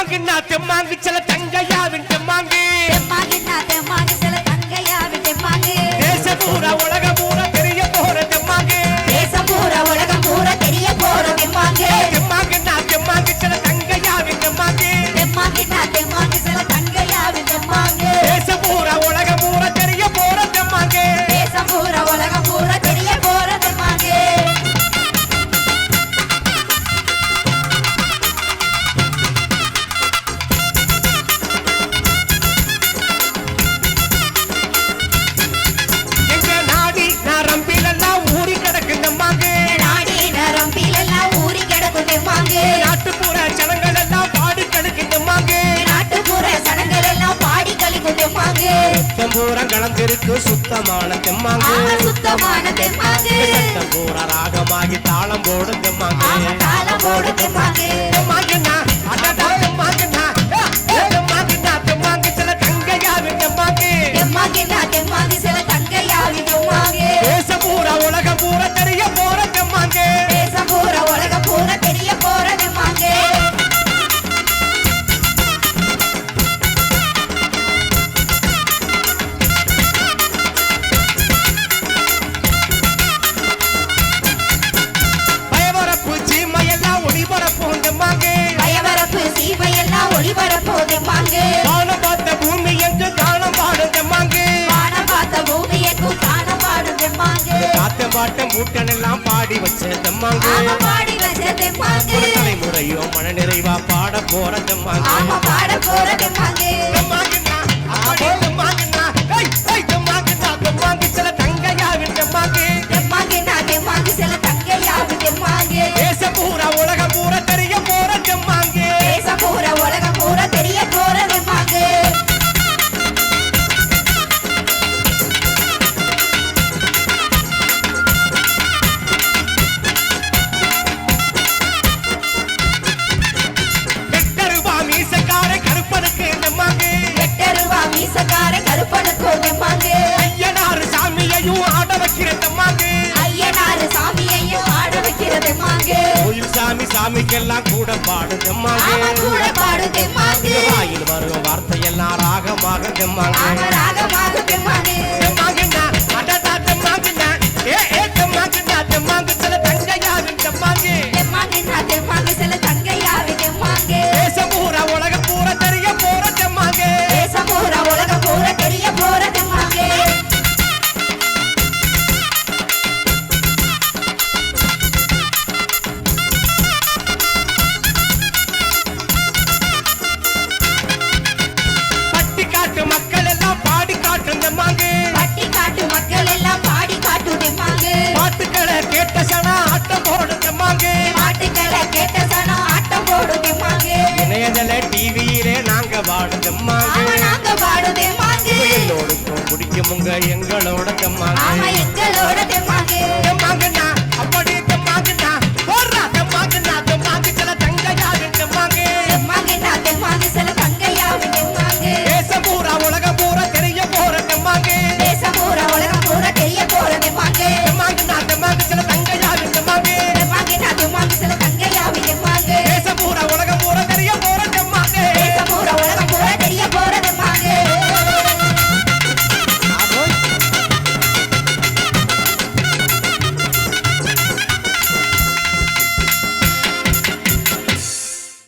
தெம்மாங்கு நான் தெம்மாங்கு சில தங்கையாவின் தெம்மாங்கு. தெம்மாங்கு நான் தெம்மாங்கு சில தங்கையாவின் தெம்மாங்கு. தேச பூரா தூரம் கலந்திருக்கு சுத்தமான தெம்மாங்கு. சுத்தமான தெம்மாங்கு. சட்டம் பூரா ராகமாகி தாளம் போடும் காத்த பாட்டம் மூட்டன் எல்லாம் பாடி வச்ச தெம்மாங்கு. ஒரு தலைமுறையோ மன நிறைவா பாட போற தெம்மாங்கு. பாட போற தெம்மாங்கு. ஐயனார கருப்பனுக்கு வெம்மாங்கு ஐயனார் சாமியையும் ஆட வைக்கிற தெம்மாங்கு ஐயனார் சாமியையும் ஆட வைக்கிற தெம்மாங்கு கோயில் சாமி சாமிக்கெல்லாம் கூட பாடு தெம்மாங்கு கூட பாடு தெம்மாங்கு வாயில் வரும் வார்த்தையெல்லாம் ராகமாக தெம்மாங்கு ராகமாக தெம்மாங்கு தெம்மாங்குன்னா அடடா தெம்மாங்குன்னா ஏ ஏ தெம்மாங்குன்னா தெம்மாங்கு தேர்தல டிவியிலே நாங்க பாடுதம்மா நாங்க பாடுதேமாங்க என்னோட பிடிக்கும் எங்களோட தம்மாங்க. எங்களோட தம்மாங்க.